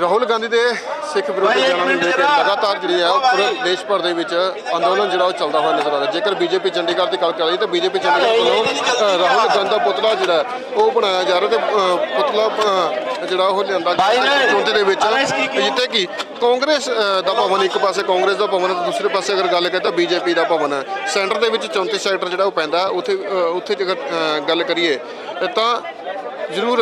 ਰਾਹੁਲ ਗਾਂਧੀ ਦੇ ਸਿੱਖ ਵਿਰੋਧੀ ਬਿਆਨਾਂ ਨੂੰ ਲੈ ਕੇ ਲਗਾਤਾਰ ਜਿਹੜੀ ਹੈ ਉਹ ਪੂਰੇ ਦੇਸ਼ ਭਰ ਦੇ ਵਿੱਚ ਅੰਦੋਲਨ ਜਿਹੜਾ ਉਹ ਚੱਲਦਾ ਹੋਇਆ ਨਜ਼ਰ ਆ ਰਿਹਾ। ਜੇਕਰ ਬੀਜੇਪੀ ਚੰਡੀਗੜ੍ਹ ਦੀ ਗੱਲ ਕਰੀਏ ਤਾਂ ਬੀਜੇਪੀ ਚੰਡੀਗੜ੍ਹ ਵੱਲੋਂ ਰਾਹੁਲ ਗਾਂਧੀ ਦਾ ਪੁਤਲਾ ਜਿਹੜਾ ਉਹ ਬਣਾਇਆ ਜਾ ਰਿਹਾ ਤੇ ਪੁਤਲਾ ਜਿਹੜਾ ਉਹ ਲਿਆਂਦਾ ਚੌਂਤੇ ਦੇ ਵਿੱਚ। ਜਿੱਥੇ ਕਿ? ਕਾਂਗਰਸ ਦਾ ਭਵਨ ਇੱਕ ਪਾਸੇ ਕਾਂਗਰਸ ਦਾ ਭਵਨ ਹੈ ਤੇ ਦੂਸਰੇ ਪਾਸੇ ਅਗਰ ਗੱਲ ਕਰੀਏ ਤਾਂ ਬੀਜੇਪੀ ਦਾ ਭਵਨ ਹੈ। ਸੈਂਟਰ ਦੇ ਵਿੱਚ 34 ਸੈਕਟਰ ਜਿਹੜਾ ਉਹ ਪੈਂਦਾ ਉੱਥੇ ਉੱਥੇ ਜੇਕਰ ਗੱਲ ਕਰੀਏ ਤਾਂ ਜ਼ਰੂਰ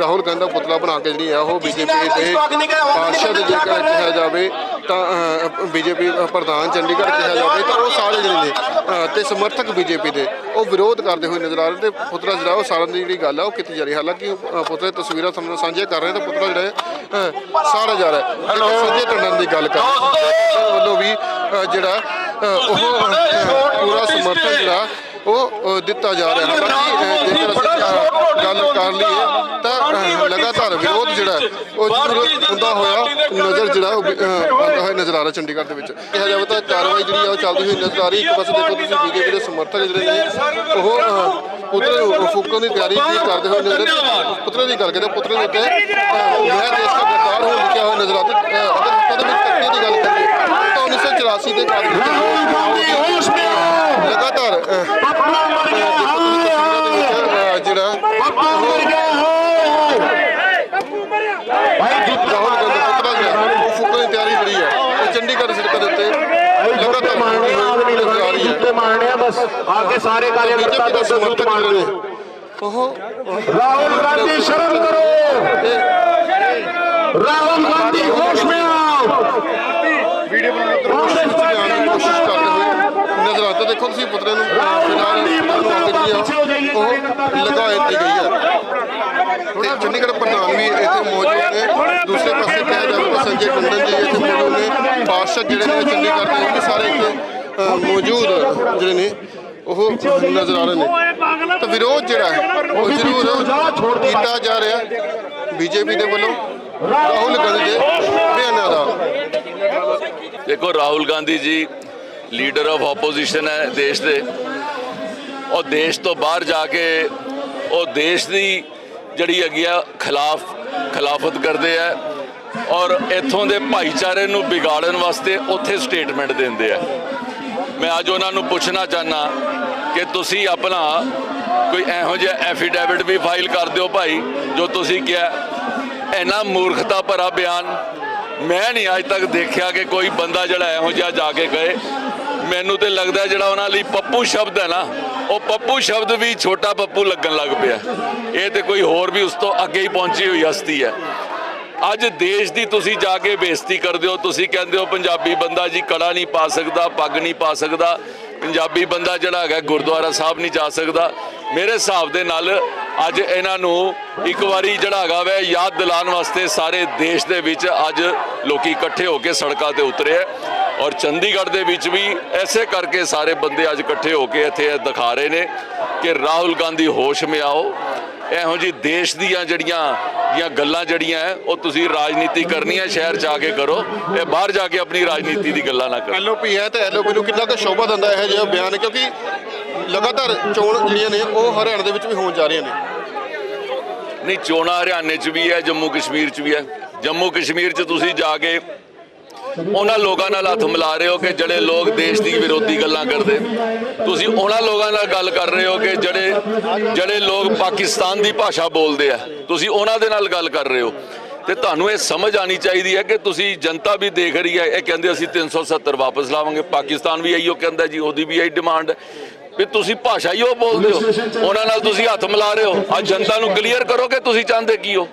ਰਾਹੁਲ ਗਾਂਧੀ ਦਾ ਪੁਤਲਾ ਬਣਾ ਕੇ ਜਿਹੜੀ ਆ ਉਹ ਬੀਜੇਪੀ ਦੇ ਪਾਰਸ਼ਦ ਜੇਕਰ ਕਿਹਾ ਜਾਵੇ ਤਾਂ ਬੀਜੇਪੀ ਪ੍ਰਧਾਨ ਚੰਡੀਗੜ੍ਹ ਕਿਹਾ ਜਾਵੇ ਤਾਂ ਉਹ ਸਾਰੇ ਜਿਹੜੇ ਨੇ ਤੇ ਸਮਰਥਕ ਬੀਜੇਪੀ ਦੇ ਉਹ ਵਿਰੋਧ ਕਰਦੇ ਹੋਏ ਨਜ਼ਰ ਆ ਰਹੇ ਤੇ ਪੁਤਲਾ ਜਿਹੜਾ ਉਹ ਸਾੜਨ ਦੀ ਜਿਹੜੀ ਗੱਲ ਆ ਉਹ ਕੀਤੀ ਜਾ ਰਹੀ ਹੈ। ਹਾਲਾਂਕਿ ਪੁਤਲੇ ਤਸਵੀਰਾਂ ਤੁਹਾਨੂੰ ਸਾਂਝੀਆਂ ਕਰ ਰਹੇ ਤਾਂ ਪੁਤਲਾ ਜਿਹੜਾ ਸਾੜਾ ਜਾ ਰਿਹਾ ਹੈ। ਸੰਜੇ ਟੰਡਨ ਦੀ ਗੱਲ ਕਰੀਏ ਤਾਂ ਵੱਲੋਂ ਵੀ ਜਿਹੜਾ ਉਹ ਪੂਰਾ ਸਮਰਥਨ ਜਿਹੜਾ ਉਹ ਦਿੱਤਾ ਜਾ ਰਿਹਾ ਹੈ ਹਾਲਾਂਕਿ ਅ, ਜੇਕਰ ਅਸੀਂ ਅ, ਗੱਲ ਕਰ ਲਈਏ ਤਾਂ ਅ, ਲਗਾਤਾਰ ਵਿਰੋਧ ਜਿਹੜਾ ਉਹ ਜ਼ਰੂਰ ਹੁੰਦਾ ਹੋਇਆ ਨਜ਼ਰ ਜਿਹੜਾ ਆਉਂਦਾ ਹੋਇਆ ਨਜ਼ਰ ਆ ਰਿਹਾ ਚੰਡੀਗੜ੍ਹ ਦੇ ਵਿੱਚ। ਕਿਹਾ ਜਾਵੇ ਤਾਂ ਕਾਰਵਾਈ ਜਿਹੜੀ ਆ ਉਹ ਚੱਲਦੀ ਹੋਈ ਨਜ਼ਰ ਆ ਰਹੀ ਇੱਕ ਪਾਸੇ ਦੇਖੋ ਤੁਸੀਂ ਬੀਜੇਪੀ ਦੇ ਸਮਰਥਕ ਜਿਹੜੇ ਨੇ ਉਹ ਨੂੰ ਫੂਕਣ ਦੀ ਤਿਆਰੀ ਵੀ ਕਰਦੇ ਹੋਏ ਨਜ਼ਰ ਪੁਤਲੇ ਦੀ ਗੱਲ ਕਰਦੇ ਪੁਤਲੇ ਦੇ ਉੱਤੇ ਮੈਂ ਦੇਸ਼ ਦਾ ਗੱਦਾਰ ਹੂੰ ਲਿਖਿਆ ਹੋਇਆ ਨਜ਼ਰ ਆਉਂਦਾ ਅਗਰ ਹੱਥਾਂ ਦੇ ਦੀ ਗੱਲ ਕਰੀਏ ਤਾਂ 1984 ਦੇ ਕਾਰਨ ਲਗਾਤਾਰ ਅ, ਅ, ਦੇਖੋ ਤੁਸੀਂ ਤਸਵੀਰਾਂ ਦੇ ਵਿੱਚ ਅ, ਜਿਹੜਾ ਰਾਹੁਲ ਗਾਂਧੀ ਦਾ ਪੁਤਲਾ ਜਿਹੜਾ ਉਹ ਫੂਕਣ ਦੀ ਤਿਆਰੀ ਜਿਹੜੀ ਹੈ ਉਹ ਚੰਡੀਗੜ੍ਹ ਸੜਕਾਂ ਦੇ ਉੱਤੇ ਲਗਾਤਾਰ ਮਾਰਨੇ ਆਦਮੀ ਲਗਾਉਣੀ ਜਿੱਤੇ ਮਾਰਨੇ ਆ ਬਸ ਆ ਕੇ ਸਾਰੇ ਕਾਰਜਕਰਤਾ ਦਾ ਸਮਰਥਨ ਮਾਰ ਰਹੇ। ਉਹ ਰਾਹੁਲ ਗਾਂਧੀ ਸ਼ਰਮ ਕਰੋ। ਰਾਹੁਲ ਗਾਂਧੀ ਹੋਸ਼ ਮੇ ਆਓ। ਵੀਡੀਓ ਬਣਾਉਣ ਤੋਂ ਦੇਖੋ ਤੁਸੀਂ ਪੁੱਤਰੇ ਨੂੰ ਫਿਲਹਾਲ ਉਹ ਗਈ ਹੈ। ਤੇ ਚੰਡੀਗੜ੍ਹ ਪ੍ਰਧਾਨ ਵੀ ਇੱਥੇ ਮੌਜੂਦ ਨੇ। ਦੂਸਰੇ ਪਾਸੇ ਕਿਹਾ ਜਾਵੇ ਸੰਜੇ ਟੰਡਨ ਜੀ ਇੱਥੇ ਮੌਜੂਦ ਨੇ। ਪਾਰਸ਼ਦ ਜਿਹੜੇ ਨੇ ਚੰਡੀਗੜ੍ਹ ਦੇ ਉਹ ਵੀ ਸਾਰੇ ਇੱਥੇ ਮੌਜੂਦ ਜਿਹੜੇ ਨੇ ਉਹ ਨਜ਼ਰ ਆ ਰਹੇ ਨੇ। ਤਾਂ ਵਿਰੋਧ ਜਿਹੜਾ ਹੈ ਉਹ ਜ਼ਰੂਰ ਕੀਤਾ ਜਾ ਰਿਹਾ। ਬੀਜੇਪੀ ਦੇ ਵੱਲੋਂ ਰਾਹੁਲ ਗਾਂਧੀ ਦੇ ਬਿਆਨਾਂ ਦਾ। ਦੇਖੋ Rahul Gandhi ji leader of opposition ਹੈ ਦੇਸ਼ ਦੇ। ਉਹ ਦੇਸ਼ ਤੋਂ ਬਾਹਰ ਜਾ ਕੇ ਉਹ ਦੇਸ਼ ਦੀ ਜਿਹੜੀ ਹੈਗੀ ਆ ਖਿਲਾਫ, ਖਿਲਾਫਤ ਕਰਦੇ ਆ ਔਰ ਇੱਥੋਂ ਦੇ ਭਾਈਚਾਰੇ ਨੂੰ ਵਿਗਾੜਨ ਵਾਸਤੇ ਉੱਥੇ ਸਟੇਟਮੈਂਟ ਦਿੰਦੇ ਆ। ਮੈਂ ਅੱਜ ਉਹਨਾਂ ਨੂੰ ਪੁੱਛਣਾ ਚਾਹਨਾ ਕਿ ਤੁਸੀਂ ਆਪਣਾ ਕੋਈ ਇਹੋ ਜਿਹਾ ਐਫੀਡੈਵਿਟ ਵੀ ਫਾਈਲ ਕਰ ਦਿਓ ਭਾਈ, ਜੋ ਤੁਸੀਂ ਕਿਹਾ, ਇੰਨਾ ਮੂਰਖਤਾ ਭਰਾ ਬਿਆਨ, ਮੈਂ ਨਹੀਂ ਅੱਜ ਤੱਕ ਦੇਖਿਆ ਕਿ ਕੋਈ ਬੰਦਾ ਜਿਹੜਾ ਇਹੋ ਜਿਹਾ ਜਾ ਕੇ ਕਹੇ। ਮੈਨੂੰ ਤੇ ਲੱਗਦਾ ਜਿਹੜਾ ਉਹਨਾਂ ਲਈ ਪੱਪੂ ਸ਼ਬਦ ਹੈ ਨਾ ਉਹ ਪੱਪੂ ਸ਼ਬਦ ਵੀ ਛੋਟਾ ਪੱਪੂ ਲੱਗਣ ਲੱਗ ਪਿਆ। ਇਹ ਤੇ ਕੋਈ ਹੋਰ ਵੀ ਉਸ ਤੋਂ ਅੱਗੇ ਹੀ ਪਹੁੰਚੀ ਹੋਈ ਹਸਤੀ ਹੈ। ਅੱਜ ਦੇਸ਼ ਦੀ ਤੁਸੀਂ ਜਾ ਕੇ ਬੇਇੱਜ਼ਤੀ ਕਰਦੇ ਹੋ, ਤੁਸੀਂ ਕਹਿੰਦੇ ਹੋ ਪੰਜਾਬੀ ਬੰਦਾ ਜੀ ਕੜਾ ਨਹੀਂ ਪਾ ਸਕਦਾ, ਪੱਗ ਨਹੀਂ ਪਾ ਸਕਦਾ। ਪੰਜਾਬੀ ਬੰਦਾ ਜਿਹੜਾ ਹੈਗਾ ਗੁਰਦੁਆਰਾ ਸਾਹਿਬ ਨਹੀਂ ਜਾ ਸਕਦਾ। ਮੇਰੇ ਹਿਸਾਬ ਦੇ ਨਾਲ ਅੱਜ ਇਹਨਾਂ ਨੂੰ ਇੱਕ ਵਾਰੀ ਜਿਹੜਾ ਹੈਗਾ ਵੈ, ਯਾਦ ਦਿਲਾਉਣ ਵਾਸਤੇ ਸਾਰੇ ਦੇਸ਼ ਦੇ ਵਿੱਚ ਅੱਜ ਲੋਕੀ ਇਕੱਠੇ ਹੋ ਕੇ ਸੜਕਾਂ ਤੇ ਉਤਰੇ ਹੈ। ਔਰ ਚੰਡੀਗੜ੍ਹ ਦੇ ਵਿੱਚ ਵੀ ਐਸੇ ਕਰਕੇ ਸਾਰੇ ਬੰਦੇ ਅੱਜ ਇਕੱਠੇ ਹੋ ਕੇ ਇੱਥੇ ਇਹ ਦਿਖਾ ਰਹੇ ਨੇ ਕਿ ਰਾਹੁਲ ਗਾਂਧੀ ਹੋਸ਼ ਮੇ ਆਓ। ਇਹੋ ਜੀ ਦੇਸ਼ ਦੀਆਂ ਜਿਹੜੀਆਂ ਦੀਆਂ ਗੱਲਾਂ ਜਿਹੜੀਆਂ ਹੈ ਉਹ ਤੁਸੀਂ ਰਾਜਨੀਤੀ ਕਰਨੀ ਹੈ ਸ਼ਹਿਰ ਜਾ ਕੇ ਕਰੋ। ਇਹ ਬਾਹਰ ਜਾ ਕੇ ਆਪਣੀ ਰਾਜਨੀਤੀ ਦੀ ਗੱਲਾਂ ਨਾ ਕਰੋ। ਐਲਓਪੀ ਹੈ ਤੇ ਐਲਓਪੀ ਨੂੰ ਕਿੰਨਾ ਕੁ ਸ਼ੋਭਾ ਦਿੰਦਾ ਇਹ ਜਿਹਾ ਬਿਆਨ ਕਿਉਂਕਿ ਲਗਾਤਾਰ ਚੋਣ ਜਿਹੜੀਆਂ ਨੇ ਉਹ ਹਰਿਆਣਾ ਦੇ ਵਿੱਚ ਵੀ ਹੋਣ ਜਾ ਰਹੀਆਂ ਨੇ। ਨਹੀਂ ਚੋਣਾਂ ਹਰਿਆਣੇ 'ਚ ਵੀ ਹੈ ਜੰਮੂ ਕਸ਼ਮੀਰ 'ਚ ਵੀ ਹੈ ਜੰਮੂ ਕਸ਼ਮੀਰ 'ਚ ਤੁਸੀਂ ਜਾ ਕੇ ਉਹਨਾਂ ਲੋਕਾਂ ਨਾਲ ਹੱਥ ਮਿਲਾ ਰਹੇ ਹੋ ਕਿ ਜਿਹੜੇ ਲੋਕ ਦੇਸ਼ ਦੀ ਵਿਰੋਧੀ ਗੱਲਾਂ ਕਰਦੇ। ਤੁਸੀਂ ਉਹਨਾਂ ਲੋਕਾਂ ਨਾਲ ਗੱਲ ਕਰ ਰਹੇ ਹੋ ਕਿ ਜਿਹੜੇ ਜਿਹੜੇ ਲੋਕ ਪਾਕਿਸਤਾਨ ਦੀ ਭਾਸ਼ਾ ਬੋਲਦੇ ਆ। ਤੁਸੀਂ ਉਹਨਾਂ ਦੇ ਨਾਲ ਗੱਲ ਕਰ ਰਹੇ ਹੋ। ਤੇ ਤੁਹਾਨੂੰ ਇਹ ਸਮਝ ਆਣੀ ਚਾਹੀਦੀ ਹੈ ਕਿ ਤੁਸੀਂ ਜਨਤਾ ਵੀ ਦੇਖ ਰਹੀ ਹੈ। ਇਹ ਕਹਿੰਦੇ ਅਸੀਂ 370 ਵਾਪਸ ਲਾਵਾਂਗੇ। ਪਾਕਿਸਤਾਨ ਵੀ ਇਹੀ ਉਹ ਕਹਿੰਦਾ ਜੀ, ਉਹਦੀ ਵੀ ਇਹੀ ਡਿਮਾਂਡ। ਵੀ ਤੁਸੀਂ ਭਾਸ਼ਾ ਹੀ ਉਹ ਬੋਲਦੇ ਹੋ। ਉਹਨਾਂ ਨਾਲ ਤੁਸੀਂ ਹੱਥ ਮਿਲਾ ਰਹੇ ਹੋ। ਅੱਜ ਜਨਤਾ ਨੂੰ ਕਲੀਅਰ ਕਰੋ ਕਿ ਤੁਸੀਂ ਚਾਹੁੰਦੇ ਕੀ ਹੋ।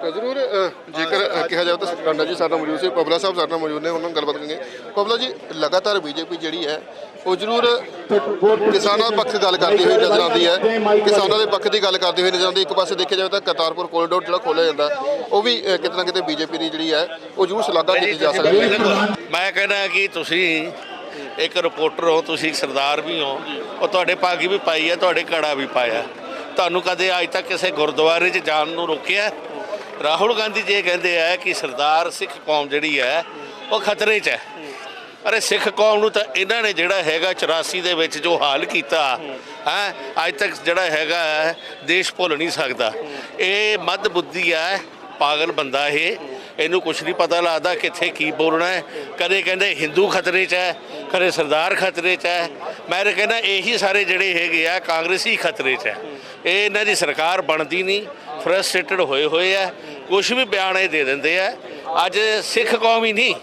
ਤਾਂ ਜ਼ਰੂਰ ਅ, ਜੇਕਰ ਅ, ਕਿਹਾ ਜਾਵੇ ਤਾਂ ਕਾਂਡਾ ਜੀ ਸਾਡੇ ਨਾਲ ਮੌਜੂਦ ਸੀ ਪਬਲਾ ਸਾਹਿਬ ਸਾਡੇ ਨਾਲ ਮੌਜੂਦ ਨੇ ਉਹਨਾਂ ਨਾਲ ਗੱਲਬਾਤ ਕਰਾਂਗੇ ਪਬਲਾ ਜੀ ਲਗਾਤਾਰ ਬੀਜੇਪੀ ਜਿਹੜੀ ਹੈ ਉਹ ਜ਼ਰੂਰ ਕਿਸਾਨਾਂ ਦੇ ਪੱਖ ਗੱਲ ਕਰਦੀ ਹੋਈ ਨਜ਼ਰ ਆਉਂਦੀ ਹੈ। ਕਿਸਾਨਾਂ ਦੇ ਪੱਖ ਦੀ ਗੱਲ ਕਰਦੀ ਹੋਈ ਨਜ਼ਰ ਆਉਂਦੀ ਇੱਕ ਪਾਸੇ ਦੇਖਿਆ ਜਾਵੇ ਤਾਂ ਕਰਤਾਰਪੁਰ ਕੋਰੀਡੋਰ ਜਿਹੜਾ ਖੋਲ੍ਹਿਆ ਜਾਂਦਾ ਉਹ ਵੀ ਅ, ਕਿਤੇ ਨਾ ਕਿਤੇ ਬੀਜੇਪੀ ਦੀ ਜਿਹੜੀ ਹੈ ਉਹ ਜ਼ਰੂਰ ਸ਼ਲਾਘਾ ਕੀਤੀ ਜਾ ਸਕਦੀ ਹੈ। ਮੈਂ ਕਹਿੰਦਾ ਕਿ ਤੁਸੀਂ ਇੱਕ ਰਿਪੋਰਟਰ ਹੋ ਤੁਸੀਂ ਸਰਦਾਰ ਵੀ ਹੋ ਉਹ ਤੁਹਾਡੇ ਪੱਗ ਵੀ ਪਾਈ ਹੈ ਤੁਹਾਡੇ ਕੜਾ ਵੀ ਪਾਇਆ। ਤੁਹਾਨੂੰ ਕਦੇ ਅੱਜ ਤੱਕ ਕਿਸੇ ਗੁਰਦੁਆਰੇ 'ਚ ਜਾਣ ਨੂੰ ਰੋਕਿਆ? ਰਾਹੁਲ ਗਾਂਧੀ ਜੀ ਇਹ ਕਹਿੰਦੇ ਆ ਕਿ ਸਰਦਾਰ ਸਿੱਖ ਕੌਮ ਜਿਹੜੀ ਹੈ ਉਹ ਖਤਰੇ 'ਚ ਹੈ। ਅਰੇ ਸਿੱਖ ਕੌਮ ਨੂੰ ਤਾਂ ਇਹਨਾਂ ਨੇ ਜਿਹੜਾ ਹੈਗਾ 84 ਦੇ ਵਿੱਚ ਜੋ ਹਾਲ ਕੀਤਾ ਹੈ ਅੱਜ ਤੱਕ ਜਿਹੜਾ ਹੈਗਾ ਹੈ, ਦੇਸ਼ ਭੁੱਲ ਨਹੀਂ ਸਕਦਾ। ਇਹ ਮੱਧ ਬੁੱਧੀ ਹੈ ਪਾਗਲ ਬੰਦਾ ਇਹ। ਇਹਨੂੰ ਕੁਝ ਨਹੀਂ ਪਤਾ ਲੱਗਦਾ ਕਿੱਥੇ ਕੀ ਬੋਲਣਾ ਹੈ। ਕਦੇ ਕਹਿੰਦੇ ਹਿੰਦੂ ਖਤਰੇ 'ਚ ਹੈ ਕਦੇ ਸਰਦਾਰ ਖਤਰੇ 'ਚ ਹੈ। ਮੈਂ ਤਾਂ ਕਹਿੰਦਾ ਇਹੀ ਸਾਰੇ ਜਿਹੜੇ ਹੈਗੇ ਆ, ਕਾਂਗਰਸੀ ਖਤਰੇ 'ਚ ਹੈ। ਇਹ ਇਹਨਾਂ ਦੀ ਸਰਕਾਰ ਬਣਦੀ ਨਹੀਂ ਫਰਸਟ੍ਰੇਟਡ ਹੋਏ ਹੋਏ ਆ। ਕੁਝ ਵੀ ਬਿਆਨ ਇਹ ਦੇ ਦਿੰਦੇ ਆ। ਅੱਜ ਸਿੱਖ ਕੌਮ ਹੀ ਨਹੀਂ,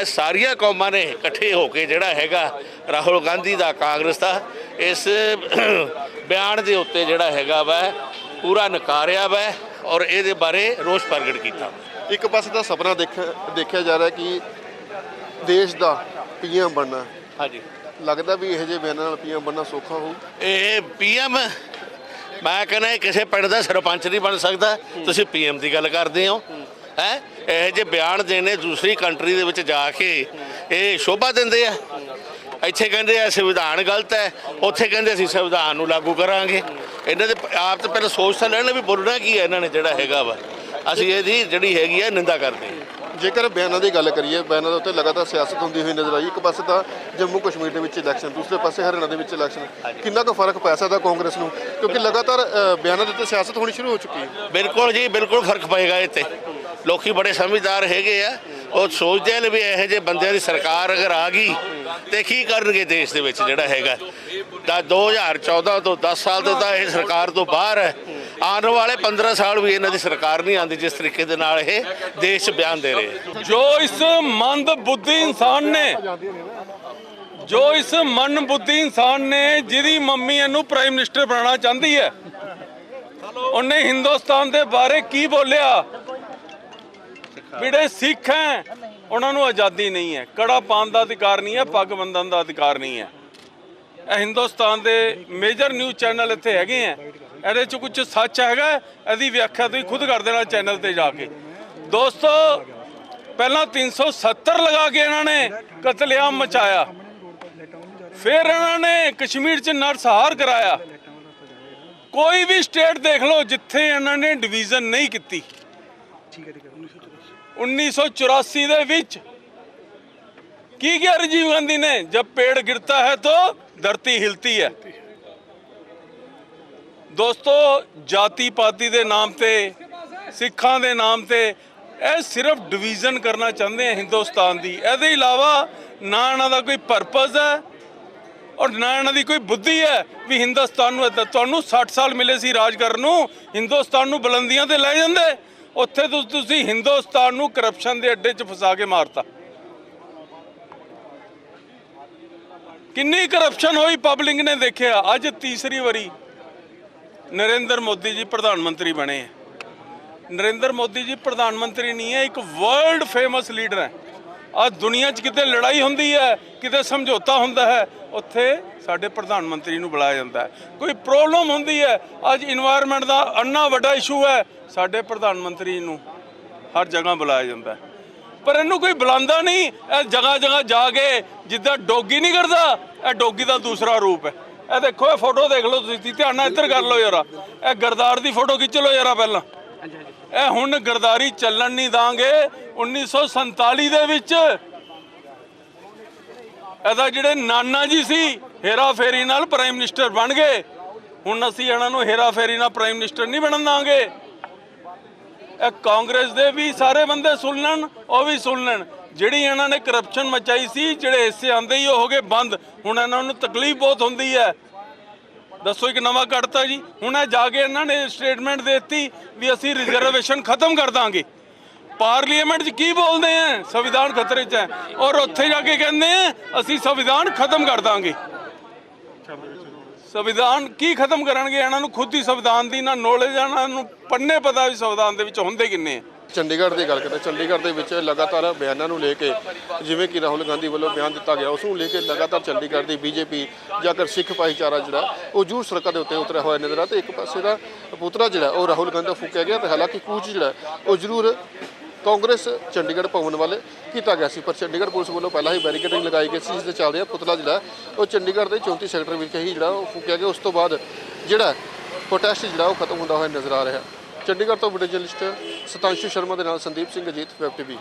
ਅੱਜ ਸਾਰੀਆਂ ਕੌਮਾਂ ਨੇ ਇਕੱਠੇ ਹੋ ਕੇ ਜਿਹੜਾ ਹੈਗਾ ਰਾਹੁਲ ਗਾਂਧੀ ਦਾ, ਕਾਂਗਰਸ ਦਾ, ਇਸ ਬਿਆਨ ਦੇ ਉੱਤੇ ਜਿਹੜਾ ਹੈਗਾ ਵਾ, ਪੂਰਾ ਨਕਾਰਿਆ ਵਾ ਔਰ ਇਹਦੇ ਬਾਰੇ ਰੋਸ ਪ੍ਰਗਟ ਕੀਤਾ। ਇੱਕ ਪਾਸੇ ਦਾ ਸਪਨਾ ਦੇਖ ਦੇਖਿਆ ਜਾ ਰਿਹਾ ਕਿ ਦੇਸ਼ ਦਾ ਪੀਐਮ ਬਣਨਾ। ਹਾਂਜੀ। ਲੱਗਦਾ ਵੀ ਇਹੋ ਜਿਹੇ ਬਿਆਨਾਂ ਨਾਲ ਪੀਐਮ ਬਣਨਾ ਸੌਖਾ ਹੋਊ। ਇਹ ਪੀਐਮ ਮੈਂ ਕਹਿੰਦਾ ਇਹ ਕਿਸੇ ਪਿੰਡ ਦਾ ਸਰਪੰਚ ਨਹੀਂ ਬਣ ਸਕਦਾ। ਤੁਸੀਂ ਪੀਐਮ ਦੀ ਗੱਲ ਕਰਦੇ ਹੋ। ਹੈ। ਇਹ ਜੇ ਬਿਆਨ ਦੇਣੇ ਦੂਸਰੀ ਕੰਟਰੀ ਦੇ ਵਿੱਚ ਜਾ ਕੇ ਇਹ ਸ਼ੋਭਾ ਦਿੰਦੇ ਆ। ਇੱਥੇ ਕਹਿੰਦੇ ਆ ਸੰਵਿਧਾਨ ਗਲਤ ਹੈ। ਉੱਥੇ ਕਹਿੰਦੇ ਅਸੀਂ ਸੰਵਿਧਾਨ ਨੂੰ ਲਾਗੂ ਕਰਾਂਗੇ। ਇਹਨਾਂ ਦੇ ਆਪ ਤਾਂ ਪਹਿਲਾਂ ਸੋਚ ਤਾਂ ਲੈਣ ਵੀ ਬੋਲਣਾ ਕੀ ਹੈ? ਇਹਨਾਂ ਨੇ ਜਿਹੜਾ ਹੈਗਾ ਵਾ। ਅਸੀਂ ਇਹਦੀ ਜਿਹੜੀ ਹੈਗੀ ਹੈ ਨਿੰਦਾ ਕਰਦੇ ਹਾਂ। ਜੇਕਰ ਬਿਆਨਾਂ ਦੀ ਗੱਲ ਕਰੀਏ ਬਿਆਨਾਂ ਦੇ ਉੱਤੇ ਲਗਾਤਾਰ ਸਿਆਸਤ ਹੁੰਦੀ ਹੋਈ ਨਜ਼ਰ ਆਈ। ਇੱਕ ਪਾਸੇ ਤਾਂ ਜੰਮੂ ਕਸ਼ਮੀਰ ਦੇ ਵਿੱਚ ਇਲੈਕਸ਼ਨ ਦੂਸਰੇ ਪਾਸੇ ਹਰਿਆਣਾ ਦੇ ਵਿੱਚ ਇਲੈਕਸ਼ਨ ਕਿੰਨਾ ਕੁ ਫ਼ਰਕ ਪੈ ਸਕਦਾ ਕਾਂਗਰਸ ਨੂੰ? ਕਿਉਂਕਿ ਲਗਾਤਾਰ ਬਿਆਨਾਂ ਦੇ ਉੱਤੇ ਸਿਆਸਤ ਹੋਣੀ ਸ਼ੁਰੂ ਹੋ ਚੁੱਕੀ ਹੈ। ਬਿਲਕੁਲ ਜੀ ਬਿਲਕੁਲ ਫ਼ਰਕ ਪਏਗਾ ਇਹ ਤੇ ਲੋਕੀ ਬੜੇ ਸਮਝਦਾਰ ਹੈਗੇ ਆ। ਉਹ ਸੋਚਦੇ ਨੇ ਵੀ ਇਹੋ ਜਿਹੇ ਬੰਦਿਆਂ ਦੀ ਸਰਕਾਰ ਅਗਰ ਆ ਗਈ ਤੇ ਕੀ ਕਰਨਗੇ ਦੇਸ਼ ਦੇ ਵਿੱਚ ਜਿਹੜਾ ਹੈਗਾ? ਤਾਂ 2014 ਤੋਂ 10 ਸਾਲ ਤੋਂ ਤਾਂ ਇਹ ਸਰਕਾਰ ਤੋਂ ਬਾਹਰ ਹੈ। ਆਉਣ ਵਾਲੇ 15 ਸਾਲ ਵੀ ਇਹਨਾਂ ਦੀ ਸਰਕਾਰ ਨਹੀਂ ਆਉਂਦੀ ਜਿਸ ਤਰੀਕੇ ਦੇ ਨਾਲ ਇਹ ਦੇਸ਼ ਬਿਆਨ ਦੇ ਰਹੇ। ਜੋ ਇਸ ਮੰਦ ਬੁੱਧੀ ਇਨਸਾਨ ਨੇ, ਜੋ ਇਸ ਮਨ ਬੁੱਧੀ ਇਨਸਾਨ ਨੇ ਜਿਹਦੀ ਮੰਮੀ ਇਹਨੂੰ ਪ੍ਰਾਈਮ ਮਿਨਿਸਟਰ ਬਣਾਉਣਾ ਚਾਹੁੰਦੀ ਹੈ, ਉਹਨੇ ਹਿੰਦੁਸਤਾਨ ਦੇ ਬਾਰੇ ਕੀ ਬੋਲਿਆ? ਜਿਹੜੇ ਸਿੱਖ ਹੈ, ਉਹਨਾਂ ਨੂੰ ਆਜ਼ਾਦੀ ਨਹੀਂ ਹੈ। ਕੜਾ ਪਾਉਣ ਦਾ ਅਧਿਕਾਰ ਨਹੀਂ ਹੈ, ਪੱਗ ਬੰਨਣ ਦਾ ਅਧਿਕਾਰ ਨਹੀਂ ਹੈ। ਹਿੰਦੁਸਤਾਨ ਦੇ ਮੇਜਰ ਨਿਊਜ਼ ਚੈਨਲ ਇੱਥੇ ਹੈਗੇ ਆ। ਇਹਦੇ ਚ ਕੁਝ ਸੱਚ ਹੈਗਾ, ਇਹਦੀ ਵਿਆਖਿਆ ਤੁਸੀਂ ਖੁਦ ਕਰ ਦੇਣਾ ਚੈਨਲ ਤੇ ਜਾ ਕੇ। ਦੋਸਤੋ, ਪਹਿਲਾਂ 370 ਲਗਾ ਕੇ ਇਹਨਾਂ ਨੇ ਕਤਲੇਆਮ ਮਚਾਇਆ। ਫਿਰ ਇਹਨਾਂ ਨੇ ਕਸ਼ਮੀਰ 'ਚ ਨਰਸਹਾਰ ਕਰਾਇਆ। ਕੋਈ ਵੀ ਸਟੇਟ ਦੇਖ ਲਓ ਜਿੱਥੇ ਇਹਨਾਂ ਨੇ ਡਿਵੀਜ਼ਨ ਨਹੀਂ ਕੀਤੀ। 1984 ਦੇ ਵਿੱਚ ਕੀ ਕਿਹਾ ਰਜੀਵ ਗਾਂਧੀ ਨੇ? ਜਦ ਪੇੜ ਗਿਰਤਾ ਹੈ ਤਾਂ धरती हिलती है ਦੋਸਤੋ ਜਾਤੀ ਪਾਤੀ ਦੇ ਨਾਮ ਤੇ ਸਿੱਖਾਂ ਦੇ ਨਾਮ ਤੇ ਇਹ ਸਿਰਫ ਡਿਵੀਜ਼ਨ ਕਰਨਾ ਚਾਹੁੰਦੇ ਆ ਹਿੰਦੁਸਤਾਨ ਦੀ ਇਹਦੇ ਇਲਾਵਾ ਨਾ ਇਹਨਾਂ ਦਾ ਕੋਈ ਪਰਪਸ ਹੈ ਔਰ ਨਾ ਇਹਨਾਂ ਦੀ ਕੋਈ ਬੁੱਧੀ ਹੈ ਵੀ ਹਿੰਦੁਸਤਾਨ ਨੂੰ ਏਦਾਂ- ਤੁਹਾਨੂੰ 60 ਸਾਲ ਮਿਲੇ ਸੀ ਰਾਜ ਕਰਨ ਨੂੰ ਹਿੰਦੁਸਤਾਨ ਨੂੰ ਬੁਲੰਦੀਆਂ ਤੇ ਲੈ ਜਾਂਦੇ ਉੱਥੇ ਤੁ- ਤੁਸੀਂ ਹਿੰਦੁਸਤਾਨ ਨੂੰ ਕਰਪਸ਼ਨ ਦੇ ਅੱਡੇ 'ਚ ਫਸਾ ਕੇ ਮਾਰਤਾ ਕਿੰਨੀ ਕਰਪਸ਼ਨ ਹੋਈ ਪਬਲਿਕ ਨੇ ਦੇਖਿਆ? ਅੱਜ ਤੀਸਰੀ ਵਾਰੀ ਨਰਿੰਦਰ ਮੋਦੀ ਜੀ ਪ੍ਰਧਾਨ ਮੰਤਰੀ ਬਣੇ ਨਰਿੰਦਰ ਮੋਦੀ ਜੀ ਪ੍ਰਧਾਨ ਮੰਤਰੀ ਨਹੀਂ ਹੈ, ਇੱਕ ਵਰਲਡ ਫੇਮਸ ਲੀਡਰ ਹੈ। ਆ ਦੁਨੀਆ 'ਚ ਕਿਤੇ ਲੜਾਈ ਹੁੰਦੀ ਹੈ, ਕਿਤੇ ਸਮਝੌਤਾ ਹੁੰਦਾ ਹੈ, ਉੱਥੇ ਸਾਡੇ ਪ੍ਰਧਾਨ ਮੰਤਰੀ ਨੂੰ ਬੁਲਾਇਆ ਜਾਂਦਾ ਹੈ। ਕੋਈ ਪ੍ਰੋਬਲਮ ਹੁੰਦੀ ਹੈ, ਅੱਜ এনवायरमेंट ਦਾ ਅੰਨਾ ਵੱਡਾ ਇਸ਼ੂ ਹੈ, ਸਾਡੇ ਪ੍ਰਧਾਨ ਮੰਤਰੀ ਨੂੰ ਹਰ ਜਗ੍ਹਾ ਬੁਲਾਇਆ ਜਾਂਦਾ ਹੈ। ਪਰ ਇਹਨੂੰ ਕੋਈ ਬੁਲਾਉਂਦਾ ਨਹੀਂ। ਇਹ ਜਗ੍ਹਾ ਜਗ੍ਹਾ ਜਾ ਕੇ ਜਿੱਦਾਂ ਡੋਗੀ ਨਹੀਂ ਕਰਦਾ, ਇਹ ਡੋਗੀ ਦਾ ਦੂਸਰਾ ਰੂਪ ਹੈ। ਇਹ ਦੇਖੋ, ਇਹ ਫੋਟੋ ਦੇਖ ਲਓ ਤੁਸੀਂ ਧਿਆਨ ਨਾਲ ਇੱਧਰ ਕਰ ਲਓ ਯਾਰਾ। ਇਹ ਗਰਦਾਰ ਦੀ ਫੋਟੋ ਖਿੱਚ ਲਓ ਯਾਰਾ ਪਹਿਲਾਂ। ਇਹ ਹੁਣ ਗਰਦਾਰੀ ਚੱਲਣ ਨਹੀਂ ਦਾਂਗੇ। 1947 ਦੇ ਵਿੱਚ ਇਹਦਾ ਜਿਹੜੇ ਨਾਨਾ ਜੀ ਸੀ, ਹੇਰਾ ਫੇਰੀ ਨਾਲ ਪ੍ਰਾਈਮ ਮਿਨਿਸਟਰ ਬਣ ਗਏ। ਹੁਣ ਅਸੀਂ ਇਹਨਾਂ ਨੂੰ ਹੇਰਾ ਫੇਰੀ ਨਾਲ ਪ੍ਰਾਈਮ ਮਿਨਿਸਟਰ ਨਹੀਂ ਬਣਨ ਦਾਂਗੇ। ਇਹ ਕਾਂਗਰਸ ਦੇ ਵੀ ਸਾਰੇ ਬੰਦੇ ਸੁਣ ਲੈਣ, ਉਹ ਵੀ ਸੁਣ ਲੈਣ। ਜਿਹੜੀ ਇਹਨਾਂ ਨੇ ਕਰਪਸ਼ਨ ਮਚਾਈ ਸੀ, ਜਿਹੜੇ ਹਿੱਸੇ ਆਂਦੇ ਹੀ ਉਹ ਹੋ ਗਏ ਬੰਦ। ਹੁਣ ਇਹਨਾਂ ਨੂੰ ਤਕਲੀਫ ਬਹੁਤ ਹੁੰਦੀ ਹੈ। ਦੱਸੋ ਇੱਕ ਨਵਾਂ ਕੱਢਤਾ ਜੀ। ਹੁਣ ਇਹ ਜਾ ਕੇ ਇਹਨਾਂ ਨੇ ਸਟੇਟਮੈਂਟ ਦਿੱਤੀ ਵੀ ਅਸੀਂ ਰਿਜ਼ਰਵੇਸ਼ਨ ਖਤਮ ਕਰ ਦਾਂਗੇ। ਪਾਰਲੀਮੈਂਟ 'ਚ ਕੀ ਬੋਲਦੇ ਆ ਸੰਵਿਧਾਨ ਖਤਰੇ 'ਚ ਹੈ ਔਰ ਉੱਥੇ ਜਾ ਕੇ ਕਹਿੰਦੇ ਆ ਅਸੀਂ ਸੰਵਿਧਾਨ ਖਤਮ ਕਰ ਦਾਂਗੇ। ਸੰਵਿਧਾਨ ਕੀ ਖਤਮ ਕਰਨਗੇ? ਇਹਨਾਂ ਨੂੰ ਖੁਦ ਹੀ ਸੰਵਿਧਾਨ ਦੀ ਨਾ ਨੌਲੇਜ ਇਹਨਾਂ ਨੂੰ ਪੜ੍ਹਨੇ ਪਤਾ ਵੀ ਸੰਵਿਧਾਨ ਦੇ ਵਿੱਚ ਹੁੰਦੇ ਕਿੰਨੇ ਆ। ਚੰਡੀਗੜ੍ਹ ਦੀ ਗੱਲ ਕਰਦੇ ਚੰਡੀਗੜ੍ਹ ਦੇ ਵਿੱਚ ਲਗਾਤਾਰ ਬਿਆਨਾਂ ਨੂੰ ਲੈ ਕੇ ਜਿਵੇਂ ਕਿ ਰਾਹੁਲ ਗਾਂਧੀ ਵੱਲੋਂ ਬਿਆਨ ਦਿੱਤਾ ਗਿਆ, ਉਸ ਨੂੰ ਲੈ ਕੇ ਲਗਾਤਾਰ ਚੰਡੀਗੜ੍ਹ ਦੀ ਬੀਜੇਪੀ ਜਾਂ ਫਿਰ ਸਿੱਖ ਭਾਈਚਾਰਾ ਜਿਹੜਾ, ਉਹ ਜੂਰ ਸੜਕਾਂ ਦੇ ਉੱਤੇ ਉਤਰਿਆ ਹੋਇਆ ਨਜ਼ਰ ਆ ਤੇ ਇੱਕ ਪਾਸੇ ਦਾ ਪੁੱਤਰਾ ਜਿਹੜਾ, ਉਹ ਰਾਹੁਲ ਗਾਂਧੀ ਦਾ ਫੂਕਿਆ ਗਿਆ ਤੇ ਹਾਲਾਂਕਿ ਕੂਚ ਜਿਹੜਾ, ਉਹ ਜ਼ਰੂਰ ਕਾਂਗਰਸ ਚੰਡੀਗੜ੍ਹ ਭਵਨ ਵੱਲ ਕੀਤਾ ਗਿਆ ਸੀ, ਪਰ ਚੰਡੀਗੜ੍ਹ ਪੁਲਿਸ ਵੱਲੋਂ ਪਹਿਲਾਂ ਹੀ ਬੈਰੀਕੇਡਿੰਗ ਲਗਾਈ ਗਈ ਸੀ, ਜਿਸ ਦੇ ਚੱਲਦੇ ਪੁਤਲਾ ਜਿਹੜਾ ਉਹ ਚੰਡੀਗੜ੍ਹ ਦੇ 34 ਸੈਕਟਰ ਵਿੱਚ ਹੀ ਜਿਹੜਾ ਉਹ ਫੂਕਿਆ ਗਿਆ। ਉਸ ਤੋਂ ਬਾਅਦ ਜਿਹੜਾ ਪ੍ਰੋਟੈਸਟ ਜਿਹੜਾ ਉਹ ਖਤਮ ਹੁੰਦਾ ਹੋਇਆ ਨਜ਼ਰ ਆ ਰਿਹਾ। ਚੰਡੀਗੜ੍ਹ ਤੋਂ ਵੀਡੀਓ ਜਰਨਲਿਸਟ ਸਤਾਂਸ਼ੂ ਸ਼ਰਮਾ ਦੇ ਨਾਲ ਸੰਦੀਪ ਸਿੰਘ ਅਜੀਤ ਵੈਬ ਟੀਵੀ